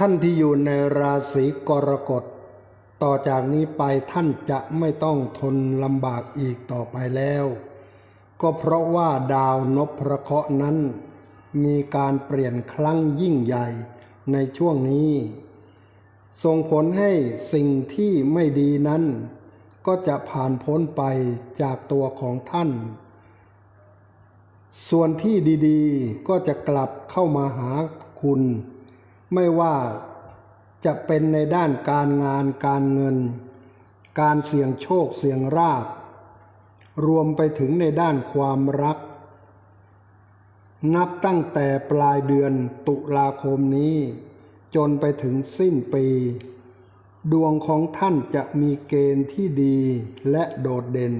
ท่านที่อยู่ในราศีกรกฎ ต่อจากนี้ไปท่านจะไม่ต้องทนลำบากอีกต่อไปแล้ว ก็เพราะว่าดาวนพระเคราะห์นั้น มีการเปลี่ยนครั้งยิ่งใหญ่ในช่วงนี้ ส่งผลให้สิ่งที่ไม่ดีนั้น ก็จะผ่านพ้นไปจากตัวของท่าน ส่วนที่ดีๆ ก็จะกลับเข้ามาหาคุณ ไม่ว่าจะเป็นในด้านการงานการเงิน การเสี่ยงโชคเสี่ยงราบ รวมไปถึงในด้านความรัก นับตั้งแต่ปลายเดือนตุลาคมนี้ จนไปถึงสิ้นปี ดวงของท่านจะมีเกณฑ์ที่ดีและโดดเด่น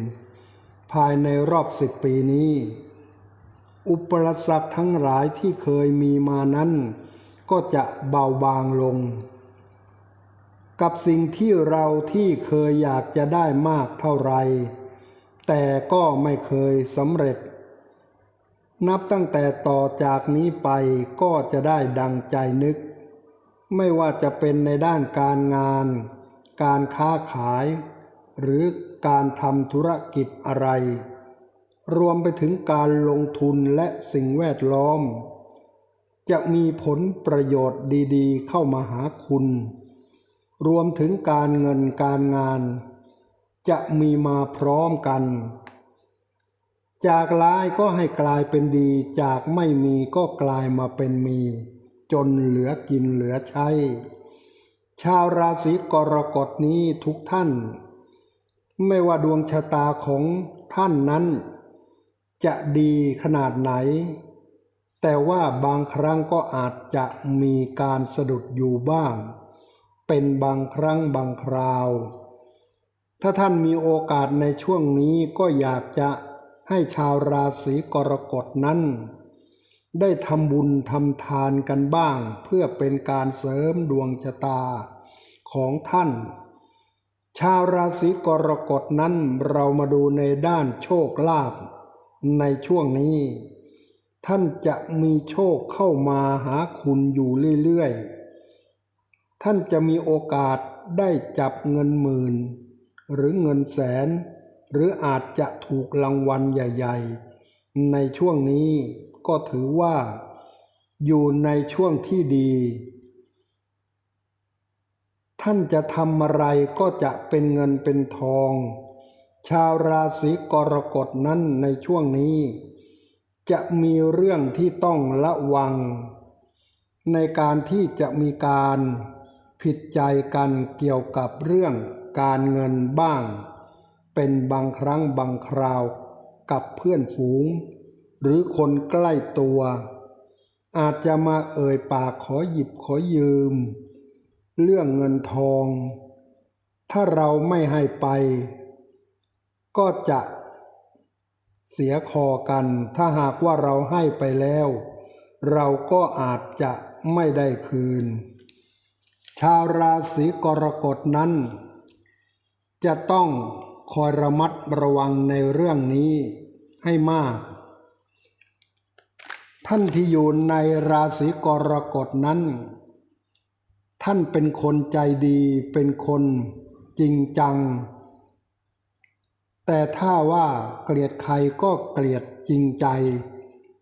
ภายในรอบสิบปีนี้ อุปสรรคทั้งหลายที่เคยมีมานั้น ก็จะเบาบางลง กับสิ่งที่เราที่เคยอยากจะได้มากเท่าไร แต่ก็ไม่เคยสำเร็จ นับตั้งแต่ต่อจากนี้ไปก็จะได้ดังใจนึก ไม่ว่าจะเป็นในด้านการงาน การค้าขาย หรือการทำธุรกิจอะไร รวมไปถึงการลงทุนและสิ่งแวดล้อม จะมีผลประโยชน์ดีๆ เข้ามาหาคุณ รวมถึงการเงินการงาน จะมีมาพร้อมกัน จากร้ายก็ให้กลายเป็นดี จากไม่มีก็กลายมาเป็นมี จนเหลือกินเหลือใช้ ชาวราศีกรกฎนี้ทุกท่าน ไม่ว่าดวงชะตาของท่านนั้น จะดีขนาดไหน แต่ว่าบางครั้งก็อาจจะมีการสะดุดอยู่บ้าง เป็นบางครั้งบางคราว ถ้าท่านมีโอกาสในช่วงนี้ก็อยากจะให้ชาวราศีกรกฎนั้น ได้ทำบุญทำทานกันบ้าง เพื่อเป็นการเสริมดวงชะตาของท่าน ชาวราศีกรกฎนั้นเรามาดูในด้านโชคลาภในช่วงนี้ ท่านจะมีโชคเข้ามาหาคุณอยู่เรื่อยๆ ท่านจะมีโอกาสได้จับเงินหมื่น หรือเงินแสน หรืออาจจะถูกรางวัลใหญ่ ๆ ในช่วงนี้ก็ถือว่า อยู่ในช่วงที่ดี ท่านจะทำอะไรก็จะเป็นเงินเป็นทอง ชาวราศีกรกฎนั้นในช่วงนี้ จะมีเรื่องที่ต้องระวัง ในการที่จะมีการผิดใจกันเกี่ยวกับเรื่องการเงินบ้าง เป็นบางครั้งบางคราวกับเพื่อนฝูง หรือคนใกล้ตัว อาจจะมาเอ่ยปากขอหยิบขอยืม เรื่องเงินทอง ถ้าเราไม่ให้ไป ก็จะ เสียคอกัน ถ้าหากว่าเราให้ไปแล้ว เราก็อาจจะไม่ได้คืน ชาวราศีกรกฎนั้น จะต้องคอยระมัดระวังในเรื่องนี้ให้มาก ท่านที่อยู่ในราศีกรกฎนั้น ท่านเป็นคนใจดีเป็นคนจริงจัง แต่ถ้าว่าเกลียดใครก็เกลียดจริงใจ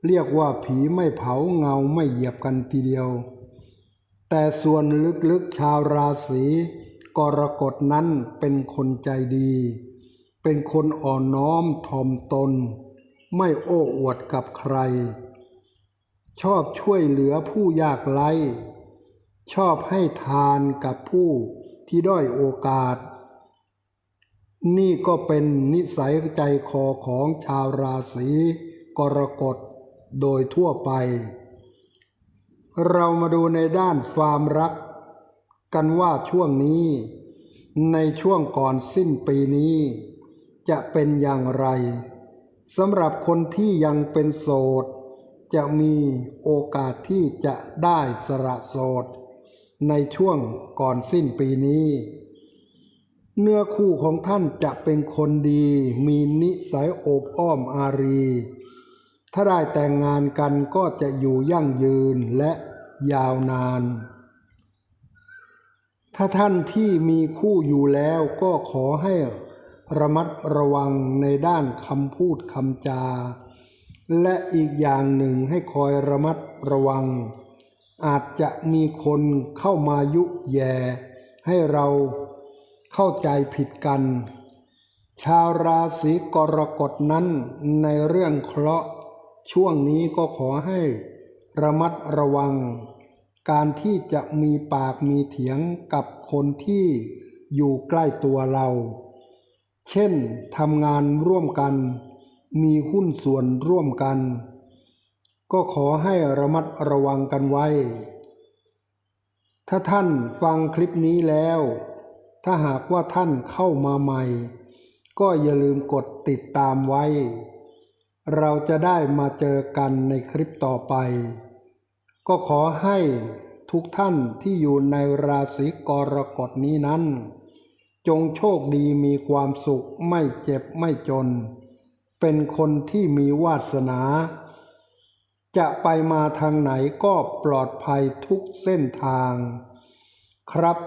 เรียกว่าผีไม่เผาเงาไม่เหยียบกันทีเดียว แต่ส่วนลึกๆชาวราศีกรกฎนั้นเป็นคนใจดี เป็นคนอ่อนน้อมถ่อมตน ไม่โอ้อวดกับใคร ชอบช่วยเหลือผู้ยากไร้ชอบให้ทานกับผู้ที่ด้อยโอกาส นี่ก็เป็นนิสัยใจคอของชาวราศีกรกฎโดยทั่วไป เรามาดูในด้านความรัก กันว่าช่วงนี้ ในช่วงก่อนสิ้นปีนี้ จะเป็นอย่างไรสำหรับคนที่ยังเป็นโสด จะมีโอกาสที่จะได้สละโสด ในช่วงก่อนสิ้นปีนี้ เนื้อคู่ของท่านจะเป็นคนดี มีนิสัยโอบอ้อมอารี ถ้าได้แต่งงานกันก็จะอยู่ยั่งยืนและยาวนาน ถ้าท่านที่มีคู่อยู่แล้วก็ขอให้ระมัดระวังในด้านคำพูดคำจา และอีกอย่างหนึ่งให้คอยระมัดระวัง อาจจะมีคนเข้ามายุแย่ให้เรา เข้าใจผิดกัน ชาวราศีกรกฎนั้นในเรื่องเคราะห์ช่วงนี้ก็ขอให้ระมัดระวัง การที่จะมีปากมีเถียงกับคนที่อยู่ใกล้ตัวเรา เช่นทำงานร่วมกัน มีหุ้นส่วนร่วมกัน ก็ขอให้ระมัดระวังกันไว้ ถ้าท่านฟังคลิปนี้แล้ว ถ้าหากว่าท่านเข้ามาใหม่ ก็อย่าลืมกดติดตามไว้ เราจะได้มาเจอกันในคลิปต่อไป ก็ขอให้ทุกท่านที่อยู่ในราศีกรกฎนี้นั้น จงโชคดีมีความสุขไม่เจ็บไม่จน เป็นคนที่มีวาสนา จะไปมาทางไหนก็ปลอดภัยทุกเส้นทาง ครับ